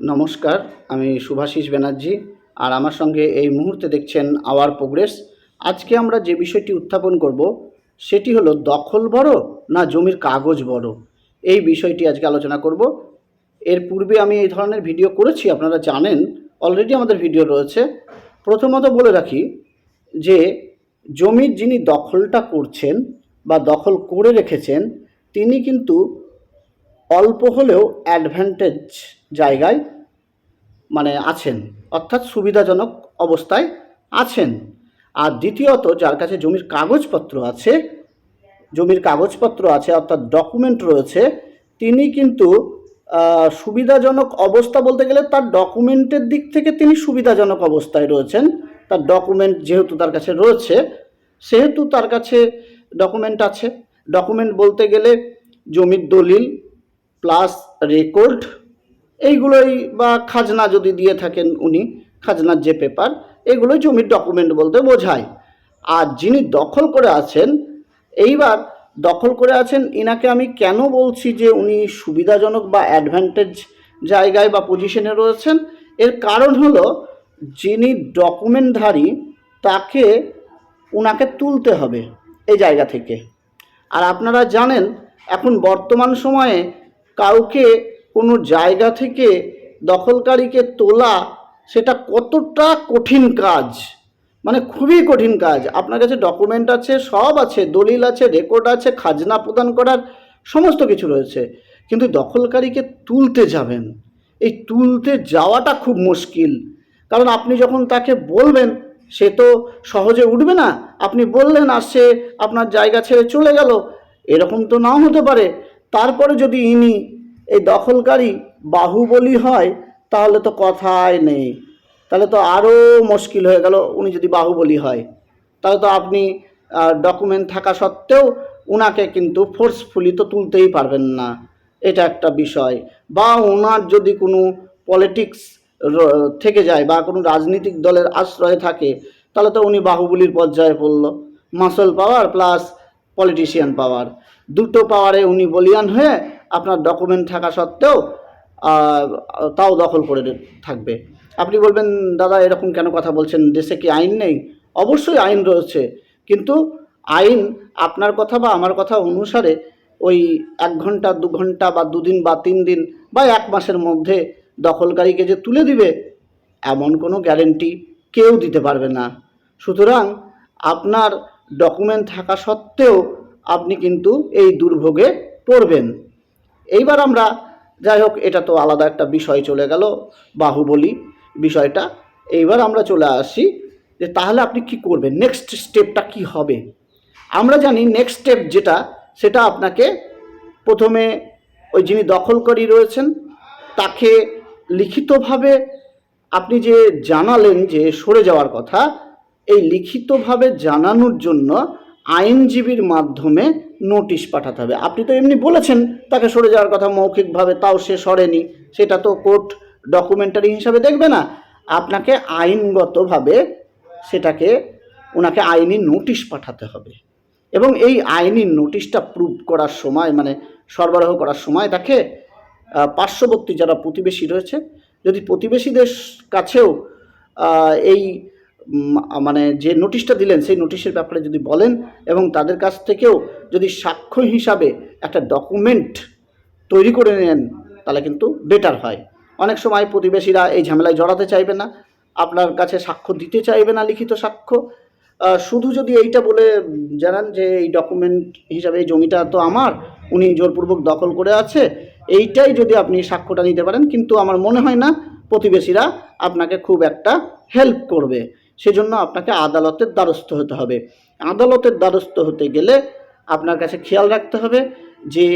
নমস্কার, আমি শুভাশিস ব্যানার্জি আর আমার সঙ্গে এই মুহূর্তে দেখছেন আওয়ার প্রোগ্রেস। আজকে আমরা যে বিষয়টি উত্থাপন করব, সেটি হলো দখল বড় না জমির কাগজ বড়? এই বিষয়টি আজকে আলোচনা করব। এর পূর্বে আমি এই ধরনের ভিডিও করেছি, আপনারা জানেন অলরেডি আমাদের ভিডিও রয়েছে। প্রথমত বলে রাখি যে, জমির যিনি দখলটা করছেন বা দখল করে রেখেছেন, তিনি কিন্তু অল্প হলেও অ্যাডভান্টেজ জায়গায় মানে আছেন, অর্থাৎ সুবিধাজনক অবস্থায় আছেন। আর দ্বিতীয়ত, যার কাছে জমির কাগজপত্র আছে, জমির কাগজপত্র আছে, অর্থাৎ ডকুমেন্ট রয়েছে, তিনি কিন্তু সুবিধাজনক অবস্থা বলতে গেলে তার ডকুমেন্টের দিক থেকে তিনি সুবিধাজনক অবস্থায় রয়েছেন। তার ডকুমেন্ট যেহেতু তার কাছে রয়েছে, সেহেতু তার কাছে ডকুমেন্ট আছে। ডকুমেন্ট বলতে গেলে জমির দলিল প্লাস রেকর্ড, এইগুলোই বা খাজনা যদি দিয়ে থাকেন উনি খাজনার যে পেপার, এগুলোই জমির ডকুমেন্ট বলতে বোঝায়। আর যিনি দখল করে আছেন, এইবার দখল করে আছেন, ইনাকে আমি কেন বলছি যে উনি সুবিধাজনক বা অ্যাডভান্টেজ জায়গায় বা পজিশনে রয়েছেন? এর কারণ হলো, যিনি ডকুমেন্টধারী তাকে উনাকে তুলতে হবে এই জায়গা থেকে। আর আপনারা জানেন, এখন বর্তমান সময়ে কাউকে কোনো জায়গা থেকে দখলকারীকে তোলা সেটা কতটা কঠিন কাজ? মানে খুবই কঠিন কাজ। আপনার কাছে ডকুমেন্ট আছে, সব আছে, দলিল আছে রেকর্ড আছে, খাজনা প্রদান করার সমস্ত কিছু রয়েছে। কিন্তু দখলকারীকে তুলতে যাবেন। এই তুলতে যাওয়াটা খুব মুশকিল। কারণ আপনি যখন তাকে বলবেন, সে তো সহজে উঠবে না। আপনি বললেন আর সে আপনার জায়গা ছেড়ে চলে গেল। এরকম তো নাও হতে পারে। তারপরে যদি ইনি এই দখলকারী বাহুবলী হয়, তাহলে তো কথাই নেই। তাহলে তো আরও মুশকিল হয়ে গেল উনি যদি বাহুবলী হয়। তাহলে তো আপনি ডকুমেন্ট থাকা সত্ত্বেও উনাকে কিন্তু ফোর্সফুলি তো তুলতেই পারবেন না। এটা একটা বিষয়। বা ওনার যদি কোনো পলিটিক্স থেকে যায় বা কোনো রাজনৈতিক দলের আশ্রয় থাকে, তাহলে তো উনি বাহুবলীর পর্যায়ে পড়ল। Muscle power plus politician power দুটো পাওয়ারে উনি বলিয়ান হয়ে আপনার ডকুমেন্ট থাকা সত্ত্বেও তাও দখল করে থাকবে। আপনি বলবেন, দাদা, এরকম কেন কথা বলছেন? দেশে কি আইন নেই? অবশ্যই আইন রয়েছে। কিন্তু আইন আপনার কথা বা আমার কথা অনুসারে ওই এক ঘণ্টা, দু ঘণ্টা বা দুদিন বা তিন দিন বা এক মাসের মধ্যে দখলকারীকে যে তুলে দিবে, এমন কোনো গ্যারেন্টি কেউ দিতে পারবে না। সুতরাং আপনার ডকুমেন্ট থাকা সত্ত্বেও আপনি কিন্তু এই দুর্ভোগে পড়বেন। এইবার আমরা, যাই হোক, এটা তো আলাদা একটা বিষয় চলে গেল, বাহুবলী বিষয়টা। এইবার আমরা চলে আসি যে তাহলে আপনি কি করবেন? নেক্সট স্টেপটা কি হবে? আমরা জানি নেক্সট স্টেপ যেটা, সেটা আপনাকে প্রথমে ওই যিনি দখলকারী রয়েছেন, তাকে লিখিতভাবে আপনি যে জানালেন যে সরে যাওয়ার কথা, এই লিখিতভাবে জানানোর জন্য আইনজীবীর মাধ্যমে নোটিশ পাঠাতে হবে। আপনি তো এমনি বলেছেন তাকে সরে যাওয়ার কথা, মৌখিকভাবে তাও সে সরেনি। সেটা তো কোর্ট ডকুমেন্টারি হিসাবে দেখবে না। আপনাকে আইনগতভাবে সেটাকে, ওনাকে আইনি নোটিশ পাঠাতে হবে। এবং এই আইনি নোটিশটা প্রুভ করার সময় মানে সরবরাহ করার সময় তাকে পার্শ্ববর্তী যারা প্রতিবেশী রয়েছে, যদি প্রতিবেশীদের কাছেও এই মানে যে নোটিশটা দিলেন, সেই নোটিশের ব্যাপারে যদি বলেন এবং তাদের কাছ থেকেও যদি সাক্ষ্য হিসাবে একটা ডকুমেন্ট তৈরি করে নেন, তাহলে কিন্তু বেটার হয়। অনেক সময় প্রতিবেশীরা এই ঝামেলায় জড়াতে চাইবে না, আপনার কাছে সাক্ষ্য দিতে চাইবে না লিখিত সাক্ষ্য। শুধু যদি এইটা বলে জানান যে এই ডকুমেন্ট হিসাবে এই জমিটা তো আমার, উনি জোরপূর্বক দখল করে আছে, এইটাই যদি আপনি সাক্ষ্যটা নিতে পারেন, কিন্তু আমার মনে হয় না প্রতিবেশীরা আপনাকে খুব একটা হেল্প করবে। সেজন্য আপনাকে আদালতের দ্বারস্থ হতে হবে। আদালতের দ্বারস্থ হতে গেলে আপনার কাছে খেয়াল রাখতে হবে যে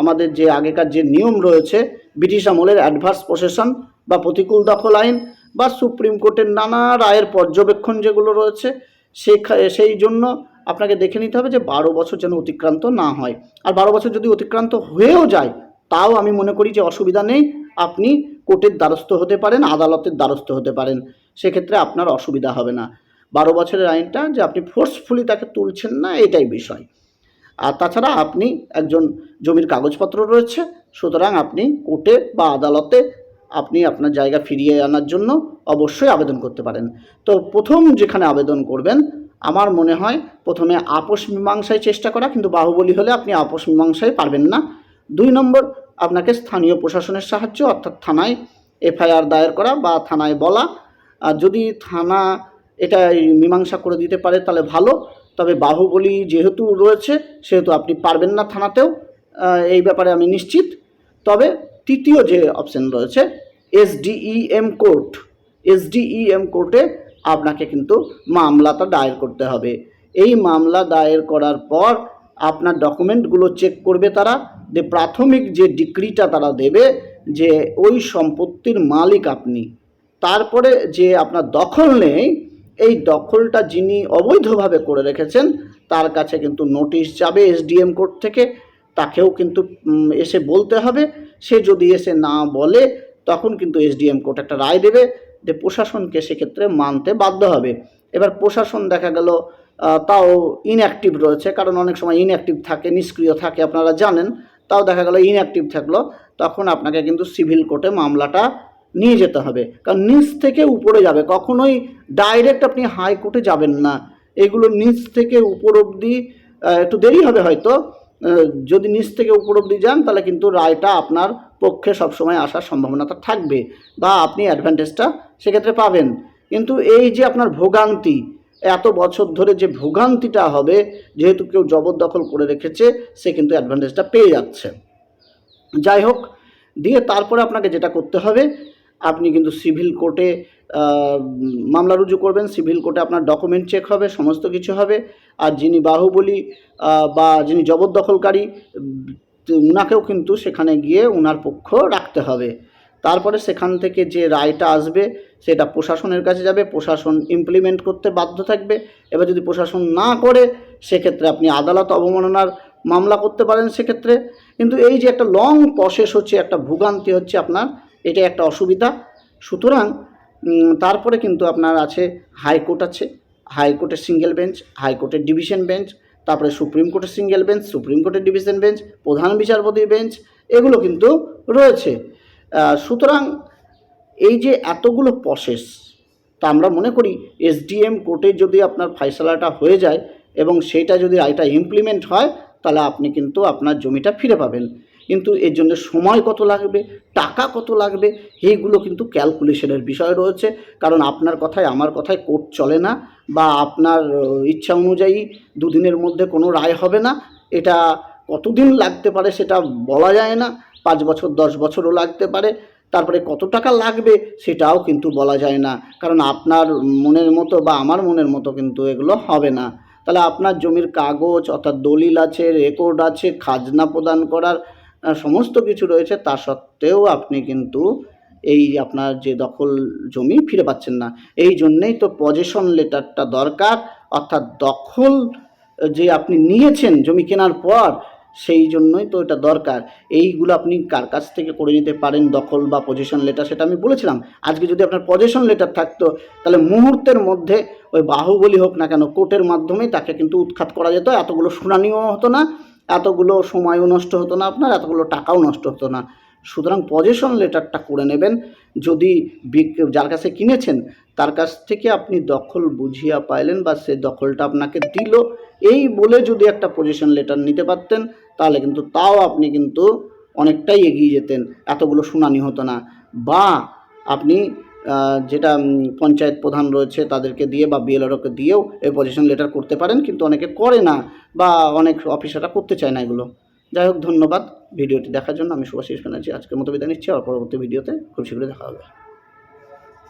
আমাদের যে আগেকার যে নিয়ম রয়েছে, ব্রিটিশ আমলের অ্যাডভার্স প্রসেশন বা প্রতিকূল দখল আইন বা সুপ্রিম কোর্টের নানা রায়ের পর্যবেক্ষণ যেগুলো রয়েছে সেই জন্য আপনাকে দেখে নিতে হবে যে বারো বছর যেন অতিক্রান্ত না হয়। আর বারো বছর যদি অতিক্রান্ত হয়েও যায়, তাও আমি মনে করি যে অসুবিধা নেই। আপনি কোর্টের দ্বারস্থ হতে পারেন, আদালতের দ্বারস্থ হতে পারেন, সেক্ষেত্রে আপনার অসুবিধা হবে না। বারো বছরের আইনটা যে আপনি ফোর্সফুলি তাকে তুলছেন না, এটাই বিষয়। আর তাছাড়া আপনি একজন জমির কাগজপত্র রয়েছে, সুতরাং আপনি কোর্টে বা আদালতে আপনি আপনার জায়গা ফিরিয়ে আনার জন্য অবশ্যই আবেদন করতে পারেন। তো প্রথম যেখানে আবেদন করবেন, আমার মনে হয় প্রথমে আপোষ মীমাংসায় চেষ্টা করা, কিন্তু বাহুবলী হলে আপনি আপোষ মীমাংসায় পারবেন না। দুই নম্বর আপনাকে স্থানীয় প্রশাসনের সাহায্য, অর্থাৎ থানায় এফআইআর দায়ের করা বা থানায় বলা। আর যদি থানা এটা মীমাংসা করে দিতে পারে, তাহলে ভালো। তবে বাহুবলী যেহেতু রয়েছে, সেহেতু আপনি পারবেন না থানাতেও। এই ব্যাপারে আমি নিশ্চিত। তবে তৃতীয় যে অপশন রয়েছে, এসডিইএম কোর্ট। এসডিইএম কোর্টে আপনাকে কিন্তু মামলাটা দায়ের করতে হবে। এই মামলা দায়ের করার পর আপনার ডকুমেন্টগুলো চেক করবে তারা। যে প্রাথমিক যে ডিক্রিটা তারা দেবে, যে ওই সম্পত্তির মালিক আপনি, তারপরে যে আপনার দখল নেই, এই দখলটা যিনি অবৈধভাবে করে রেখেছেন, তার কাছে কিন্তু নোটিশ যাবে এসডিএম কোর্ট থেকে, তাকেও কিন্তু এসে বলতে হবে। সে যদি এসে না বলে, তখন কিন্তু এসডিএম কোর্ট একটা রায় দেবে যে প্রশাসনকে সেক্ষেত্রে মানতে বাধ্য হবে। এবার প্রশাসন দেখা গেল তাও ইনঅ্যাক্টিভ রয়েছে, কারণ অনেক সময় ইনঅ্যাক্টিভ থাকে, নিষ্ক্রিয় থাকে, আপনারা জানেন। তাও দেখা গেল ইনঅ্যাক্টিভ থাকল, তখন আপনাকে কিন্তু সিভিল কোর্টে মামলাটা নিয়ে যেতে হবে। কারণ নিচ থেকে উপরে যাবে, কখনোই ডাইরেক্ট আপনি হাইকোর্টে যাবেন না। এগুলো নিচ থেকে উপর অবধি একটু দেরি হবে হয়তো। যদি নিচ থেকে উপর অবধি যান, তাহলে কিন্তু রায়টা আপনার পক্ষে সবসময় আসার সম্ভাবনাটা থাকবে বা আপনি অ্যাডভান্টেজটা সেক্ষেত্রে পাবেন। কিন্তু এই যে আপনার ভোগান্তি এত বছর ধরে যে ভোগান্তিটা হবে, যেহেতু কেউ জবরদখল করে রেখেছে, সে কিন্তু অ্যাডভান্টেজটা পেয়ে যাচ্ছে। যাই হোক, দিয়ে তারপরে আপনাকে যেটা করতে হবে, আপনি কিন্তু সিভিল কোর্টে মামলা রুজু করবেন সিভিল কোর্টে আপনার ডকুমেন্ট চেক হবে, সমস্ত কিছু হবে, আর যিনি বাহুবলী বা যিনি জবরদখলকারী উনাকেও কিন্তু সেখানে গিয়ে উনার পক্ষ রাখতে হবে। তারপরে সেখান থেকে যে রায়টা আসবে, সেটা প্রশাসনের কাছে যাবে, প্রশাসন ইমপ্লিমেন্ট করতে বাধ্য থাকবে। এবার যদি প্রশাসন না করে, সেক্ষেত্রে আপনি আদালত অবমাননার মামলা করতে পারেন সেক্ষেত্রে। কিন্তু এই যে একটা লং প্রসেস হচ্ছে, একটা ভোগান্তি হচ্ছে আপনার, এটা একটা অসুবিধা। সুতরাং তারপরে কিন্তু আপনার আছে হাইকোর্ট আছে। হাইকোর্টের সিঙ্গেল বেঞ্চ হাইকোর্টের ডিভিশন বেঞ্চ তারপরে সুপ্রিম কোর্টের সিঙ্গেল বেঞ্চ সুপ্রিম কোর্টের ডিভিশন বেঞ্চ প্রধান বিচারপতির বেঞ্চ এগুলো কিন্তু রয়েছে। সুতরাং এই যে এতগুলো প্রসেস তা আমরা মনে করি এসডিএম কোর্টে যদি আপনার ফাইসলাটা হয়ে যায় এবং সেটা যদি রায়টা ইমপ্লিমেন্ট হয়, তাহলে আপনি কিন্তু আপনার জমিটা ফিরে পাবেন। কিন্তু এর জন্য সময় কত লাগবে, টাকা কত লাগবে, এইগুলো কিন্তু ক্যালকুলেশনের বিষয় রয়েছে। কারণ আপনার কথায় আমার কথায় কোর্ট চলে না বা আপনার ইচ্ছা অনুযায়ী দুদিনের মধ্যে কোনো রায় হবে না। এটা কতদিন লাগতে পারে সেটা বলা যায় না, পাঁচ বছর, দশ বছরও লাগতে পারে, তারপরে কত টাকা লাগবে সেটাও কিন্তু বলা যায় না, কারণ আপনার মনের মতো বা আমার মনের মতো কিন্তু এগুলো হবে না। তাহলে আপনার জমির কাগজ অর্থাৎ দলিল আছে রেকর্ড আছে, খাজনা প্রদান করার সমস্ত কিছু রয়েছে, তা সত্ত্বেও আপনি কিন্তু এই আপনার যে দখল জমি ফিরে পাচ্ছেন না। এই জন্যেই তো পজেশন লেটারটা দরকার, অর্থাৎ দখল যে আপনি নিয়েছেন জমি কেনার পর সেই জন্যই তো এটা দরকার। এইগুলো আপনি কার কাছ থেকে করে নিতে পারেন, দখল বা পজিশন লেটার সেটা আমি বলেছিলাম। আজকে যদি আপনার পজিশন লেটার থাকতো, তাহলে মুহূর্তের মধ্যে ওই বাহুবলী হোক না কেন, কোর্টের মাধ্যমে তাকে কিন্তু উৎখাত করা যেত। এতগুলো শুনানিও হতো না, এতগুলো সময়ও নষ্ট হতো না আপনার, এতগুলো টাকাও নষ্ট হতো না। সুতরাং পজিশন লেটারটা করে নেবেন। যদি যার কাছে কিনেছেন, তার কাছ থেকে আপনি দখল বুঝিয়া পাইলেন বা সে দখলটা আপনাকে দিল। এই বলে যদি একটা পজিশন লেটার নিতে পারতেন তাহলে কিন্তু তাও আপনি কিন্তু অনেকটাই এগিয়ে যেতেন, এতগুলো শুনানি হতো না। বা আপনি যেটা পঞ্চায়েত প্রধান রয়েছে তাদেরকে দিয়ে বা বিএলআরওকে দিয়েও এই পজিশন লেটার করতে পারেন, কিন্তু অনেকে করে না বা অনেক অফিসাররা করতে চায় না এগুলো। যাই হোক, ধন্যবাদ। ভিডিওটি দেখার জন্য আমি সুভাষিস ব্যানার্জি। আজকের মতো বিদায় নিচ্ছি। আর পরবর্তী ভিডিওতে খুব শীঘ্রই দেখা হবে।